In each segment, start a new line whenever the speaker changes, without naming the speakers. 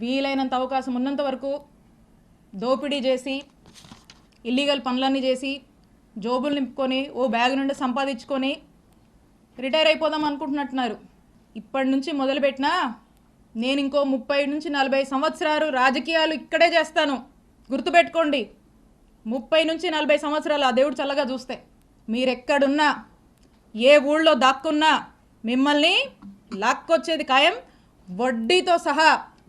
వీలైనంత అవకాశం ఉన్నంత వరకు దోపిడీ చేసి ఇల్లీగల్ పనులన్నీ చేసి జోబులు నింపుకొని ఓ బ్యాగ్ నుండి సంపాదించుకొని రిటైర్ అయిపోదాం అనుకుంటున్నట్టున్నారు. ఇప్పటి నుంచి మొదలుపెట్టినా నేను ఇంకో ముప్పై నుంచి నలభై సంవత్సరాలు రాజకీయాలు ఇక్కడే చేస్తాను. గుర్తుపెట్టుకోండి ముప్పై నుంచి నలభై సంవత్సరాలు ఆ దేవుడు చల్లగా చూస్తే. మీరెక్కడున్నా ఏ ఊళ్ళో దాక్కున్నా మిమ్మల్ని లాక్కొచ్చేది ఖాయం వడ్డీతో సహా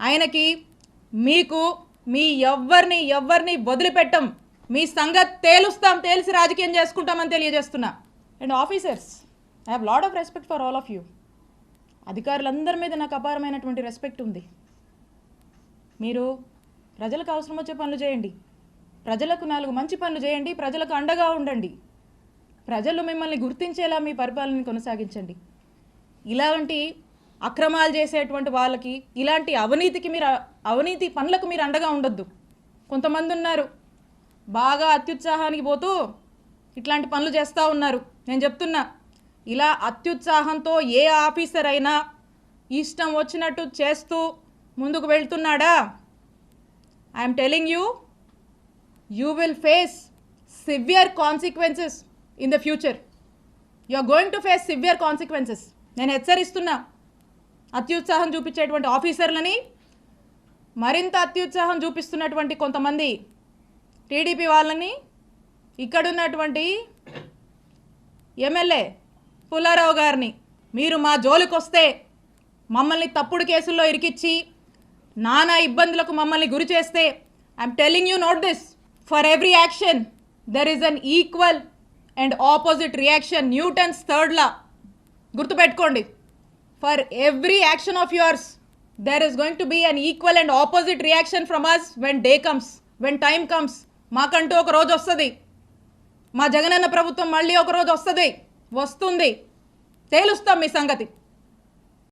ఆయనకి మీకు మీ ఎవ్వరిని ఎవ్వరిని వదిలిపెట్టం. మీ సంగతి తేలుస్తాం తేల్చి రాజకీయం చేసుకుంటామని తెలియజేస్తున్నా. And officers I have lot of respect for all of you అధికారులందరి మీద నాకు అపారమైనటువంటి రెస్పెక్ట్ ఉంది. మీరు ప్రజలకు అవసరం వచ్చే పనులు చేయండి. ప్రజలకు నాలుగు మంచి పనులు చేయండి ప్రజలకు అండగా ఉండండి. ప్రజలు మిమ్మల్ని గుర్తించేలా మీ పరిపాలనని కొనసాగించండి. ఇలాంటి అక్రమాలు చేసేటువంటి వాళ్ళకి ఇలాంటి అవినీతికి మీరు అవినీతి పనులకు మీరు అండగా ఉండొద్దు. కొంతమంది ఉన్నారు బాగా అత్యుత్సాహానికి పోతూ ఇట్లాంటి పనులు చేస్తూ ఉన్నారు. నేను చెప్తున్నా ఇలా అత్యుత్సాహంతో ఏ ఆఫీసర్ అయినా ఇష్టం వచ్చినట్టు చేస్తూ ముందుకు వెళ్తున్నాడా? I'm telling you you will face severe consequences in the future you are going to face severe consequences నేను హెచ్చరిస్తున్నా అత్యుత్సాహం చూపించేటువంటి ఆఫీసర్లని మరింత అత్యుత్సాహం చూపిస్తున్నటువంటి కొంతమంది టీడీపీ వాళ్ళని ఇక్కడున్నటువంటి ఎమ్మెల్యే పుల్లారావు గారిని మీరు మా జోలికొస్తే మమ్మల్ని తప్పుడు కేసుల్లో ఇరికిచ్చి నానా ఇబ్బందులకు మమ్మల్ని గురి చేస్తే I'm telling you note this for every action there is an equal and opposite reaction Newton's third law గుర్తుపెట్టుకోండి. For every action of yours there is going to be an equal and opposite reaction from us when day comes when time comes మాకంటూ ఒక రోజు వస్తుంది. మా జగనన్న ప్రభుత్వం మళ్ళీ ఒక రోజు వస్తుంది. వస్తుంది. తేలుస్తాం మీ సంగతి.